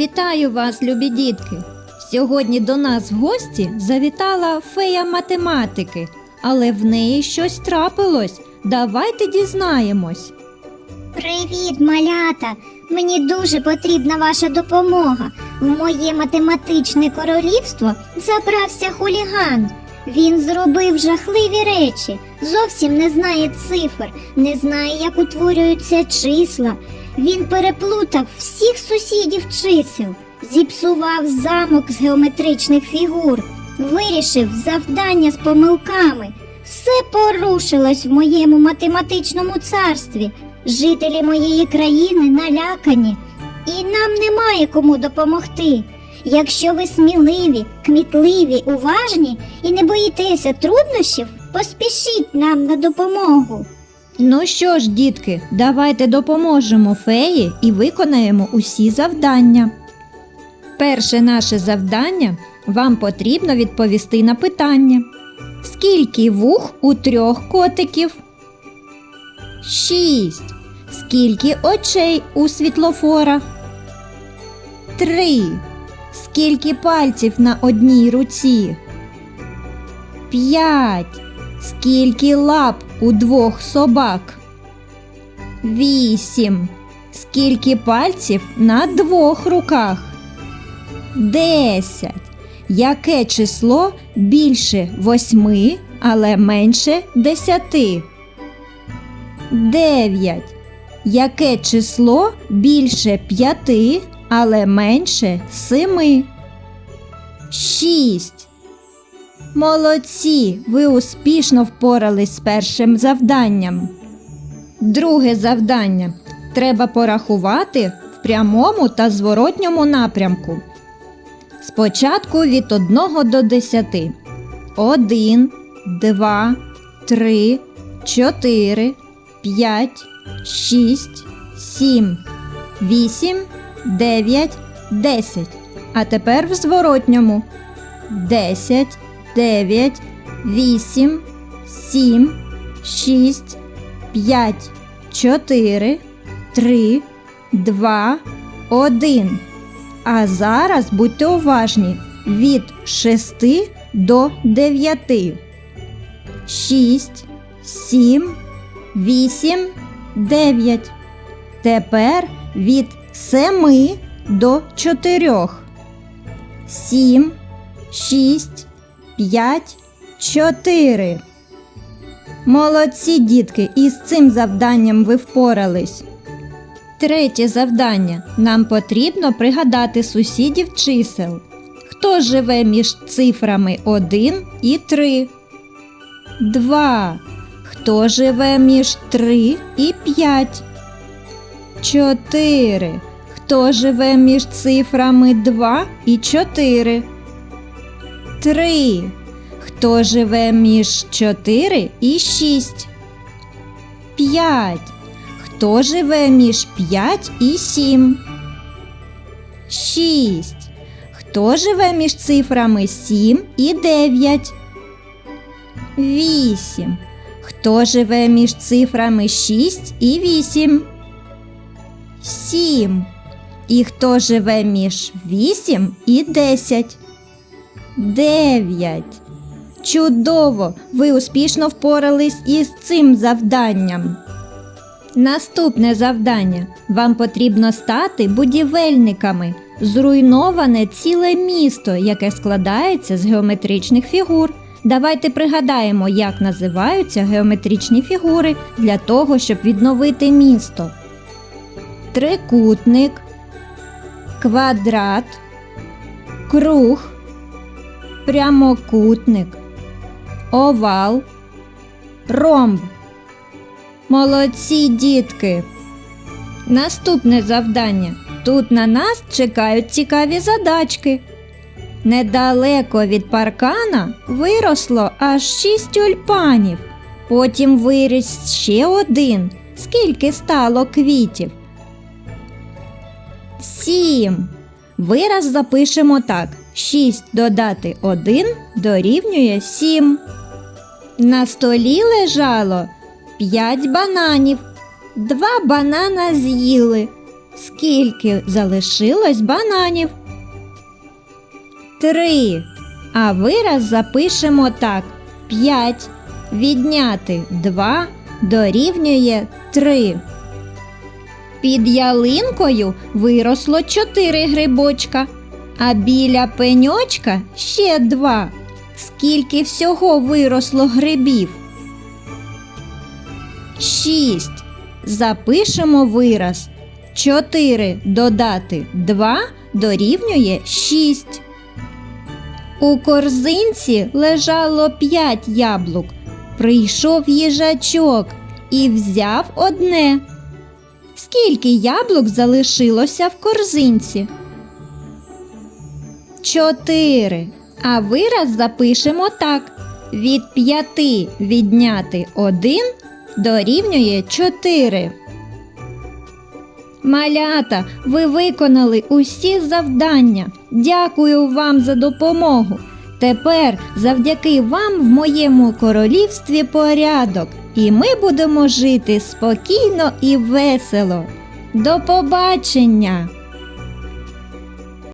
Вітаю вас, любі дітки! Сьогодні до нас в гості завітала фея математики, але в неї щось трапилось. Давайте дізнаємось. Привіт, малята! Мені дуже потрібна ваша допомога. В моє математичне королівство забрався хуліган. Він зробив жахливі речі, зовсім не знає цифр, не знає, як утворюються числа. Він переплутав всіх сусідів чисел, зіпсував замок з геометричних фігур, вирішив завдання з помилками. Все порушилось в моєму математичному царстві. Жителі моєї країни налякані, і нам немає кому допомогти. Якщо ви сміливі, кмітливі, уважні і не боїтеся труднощів, поспішіть нам на допомогу. Ну що ж, дітки, давайте допоможемо феї і виконаємо усі завдання. Перше наше завдання вам потрібно відповісти на питання. Скільки вух у трьох котиків? Шість. Скільки очей у світлофора? Три. Скільки пальців на одній руці? П'ять. Скільки лап у двох собак? Вісім. Скільки пальців на двох руках? Десять. Яке число більше восьми, але менше десяти? Дев'ять. Яке число більше п'яти, але менше семи? Шість. Молодці! Ви успішно впорались з першим завданням. Друге завдання. Треба порахувати в прямому та зворотньому напрямку. Спочатку від 1 до 10. 1, 2, 3, 4, 5, 6, 7, 8, 9, 10. А тепер в зворотньому. 10, 9, 8, 7, 6, 5, 4, 3, 2, 1. А зараз будьте уважні від 6 до 9. 6, 7, 8, 9. Тепер від 7 до 4. 7, 6, 5, 4. Молодці, дітки, і з цим завданням ви впорались. Третє завдання. Нам потрібно пригадати сусідів чисел. Хто живе між цифрами 1 і 3? 2. Хто живе між 3 і 5? 4. Хто живе між цифрами 2 і 4? 3. Хто живе між 4 і 6? 5. Хто живе між 5 і 7? 6. Хто живе між цифрами 7 і 9? 8. Хто живе між цифрами 6 і 8? 7. І хто живе між 8 і 10? 9. Чудово! Ви успішно впорались із цим завданням. Наступне завдання. Вам потрібно стати будівельниками. Зруйноване ціле місто, яке складається з геометричних фігур. Давайте пригадаємо, як називаються геометричні фігури для того, щоб відновити місто. Трикутник, квадрат, круг, прямокутник, овал, ромб. Молодці дітки. Наступне завдання. Тут на нас чекають цікаві задачки. Недалеко від паркана виросло аж шість тюльпанів. Потім виріс ще один. Скільки стало квітів? Сім. Вираз запишемо так: 6 додати 1 дорівнює 7. На столі лежало 5 бананів. Два банана з'їли. Скільки залишилось бананів? Три. А вираз запишемо так: 5 відняти 2 дорівнює 3. Під ялинкою виросло 4 грибочка, а біля пеньочка ще 2. Скільки всього виросло грибів? 6. Запишемо вираз. 4 додати 2 дорівнює 6. У корзинці лежало 5 яблук. Прийшов їжачок і взяв одне. Скільки яблук залишилося в корзинці? Чотири. А вираз запишемо так. Від п'яти відняти один дорівнює 4. Малята, ви виконали усі завдання. Дякую вам за допомогу. Тепер завдяки вам в моєму королівстві порядок, і ми будемо жити спокійно і весело. До побачення!